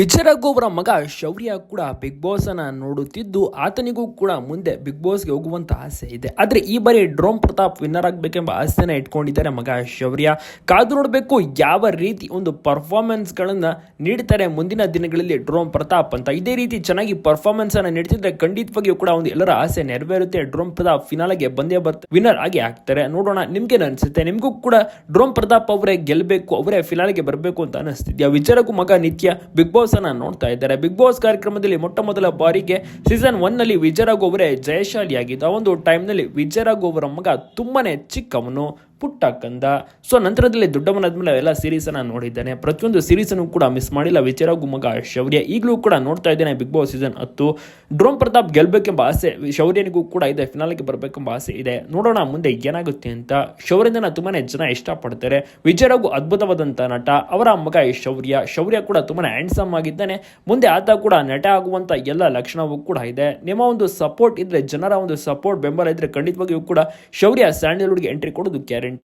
ವಿಜಯ್ ಅವರ ಮಗ ಶೌರ್ಯ ಕೂಡ ಬಿಗ್ ಬಾಸ್ ಅನ್ನ ನೋಡುತ್ತಿದ್ದು ಆತನಿಗೂ ಕೂಡ ಮುಂದೆ ಬಿಗ್ ಬಾಸ್ಗೆ ಹೋಗುವಂತ ಆಸೆ ಇದೆ. ಆದ್ರೆ ಈ ಬಾರಿ ಡ್ರೋಮ್ ಪ್ರತಾಪ್ ವಿನ್ನರ್ ಆಗಬೇಕೆಂಬ ಆಸೆನ ಇಟ್ಕೊಂಡಿದ್ದಾರೆ ಮಗ ಶೌರ್ಯ. ಕಾದು ನೋಡಬೇಕು ಯಾವ ರೀತಿ ಒಂದು ಪರ್ಫಾರ್ಮೆನ್ಸ್ ಗಳನ್ನ ನೀಡ್ತಾರೆ ಮುಂದಿನ ದಿನಗಳಲ್ಲಿ ಡ್ರೋಮ್ ಪ್ರತಾಪ್ ಅಂತ. ಇದೇ ರೀತಿ ಚೆನ್ನಾಗಿ ಪರ್ಫಾರ್ಮೆನ್ಸ್ ಅನ್ನ ನೀಡ್ತಿದ್ರೆ ಖಂಡಿತವಾಗಿಯೂ ಕೂಡ ಒಂದು ಎಲ್ಲರ ಆಸೆ ನೆರವೇರುತ್ತೆ. ಡ್ರೋಮ್ ಪ್ರತಾಪ್ ಫಿನಾಲ್ಗೆ ಬಂದೇ ಬರ್ತಾರೆ ವಿನ್ನರ್ ಆಗಿ ಆಗ್ತಾರೆ. ನೋಡೋಣ ನಿಮ್ಗೆ ಅನ್ಸುತ್ತೆ? ನಿಮಗೂ ಕೂಡ ಡ್ರೋಮ್ ಪ್ರತಾಪ್ ಅವರೇ ಗೆಲ್ಲಬೇಕು ಅವರೇ ಫಿನಾಲೆಗೆ ಬರಬೇಕು ಅಂತ ಅನಿಸ್ತಿದ್ಯಾ? ವಿಚಾರಕ್ಕೂ ಮಗ ನಿತ್ಯ ಬಿಗ್ ಬಾಸ್ ಅನ್ನ ನೋಡ್ತಾ ಇದ್ದಾರೆ. ಬಿಗ್ ಬಾಸ್ ಕಾರ್ಯಕ್ರಮದಲ್ಲಿ ಮೊಟ್ಟ ಮೊದಲ ಬಾರಿಗೆ ಸೀಸನ್ ಒನ್ನಲ್ಲಿ ವಿಜಯರಾಘು ಅವರೇ ಜಯಶಾಲಿಯಾಗಿದ್ದ. ಆ ಒಂದು ಟೈಮ್ನಲ್ಲಿ ವಿಜಯರಾಘು ಅವರ ಮಗ ತುಂಬಾನೇ ಚಿಕ್ಕವನು. ಪುಟ್ಟ ಕಂದ ಸೊ ನಂತರದಲ್ಲಿ ದೊಡ್ಡವನಾದ್ಮೇಲೆ ಎಲ್ಲ ಸೀರೀಸ್ ಅನ್ನ ನೋಡಿದ್ದಾನೆ. ಪ್ರತಿಯೊಂದು ಸೀರೀಸ್ ಅನ್ನು ಕೂಡ ಮಿಸ್ ಮಾಡಿಲ್ಲ. ವಿಚಾರ ಮಗ ಶೌರ್ಯ. ಈಗಲೂ ಕೂಡ ನೋಡ್ತಾ ಇದ್ದೇನೆ ಬಿಗ್ ಬಾಸ್ ಸೀಸನ್ ಹತ್ತು. ಡ್ರೋಮ್ ಪ್ರತಾಪ್ ಗೆಲ್ಬೇಕೆಂಬ ಆಸೆ, ಶೌರ್ಯನಿಗೂ ಕೂಡ ಇದೆ. ಫಿನಾಲಿಗೆ ಬರಬೇಕೆಂಬ ಆಸೆ ಇದೆ. ನೋಡೋಣ ಮುಂದೆ ಏನಾಗುತ್ತೆ ಅಂತ. ಶೌರ್ಯನ ತುಂಬಾನೇ ಜನ ಇಷ್ಟಪಡ್ತಾರೆ. ವಿಚಾರಗು ಅದ್ಭುತವಾದಂಥ ನಟ. ಅವರ ಮಗ ಶೌರ್ಯ. ಶೌರ್ಯ ಕೂಡ ತುಂಬಾನೇ ಹ್ಯಾಂಡ್ಸಮ್ ಆಗಿದ್ದಾನೆ. ಮುಂದೆ ಆತ ಕೂಡ ನಟ ಆಗುವಂತ ಎಲ್ಲ ಲಕ್ಷಣವೂ ಕೂಡ ಇದೆ. ನಿಮ್ಮ ಒಂದು ಸಪೋರ್ಟ್ ಇದ್ರೆ, ಜನರ ಒಂದು ಸಪೋರ್ಟ್ ಬೆಂಬಲ ಇದ್ರೆ ಖಂಡಿತವಾಗಿಯೂ ಕೂಡ ಶೌರ್ಯ ಸ್ಯಾಂಡಲ್ವುಡ್ಗೆ ಎಂಟ್ರಿ ಕೊಡೋದು ಗ್ಯಾರಂಟಿ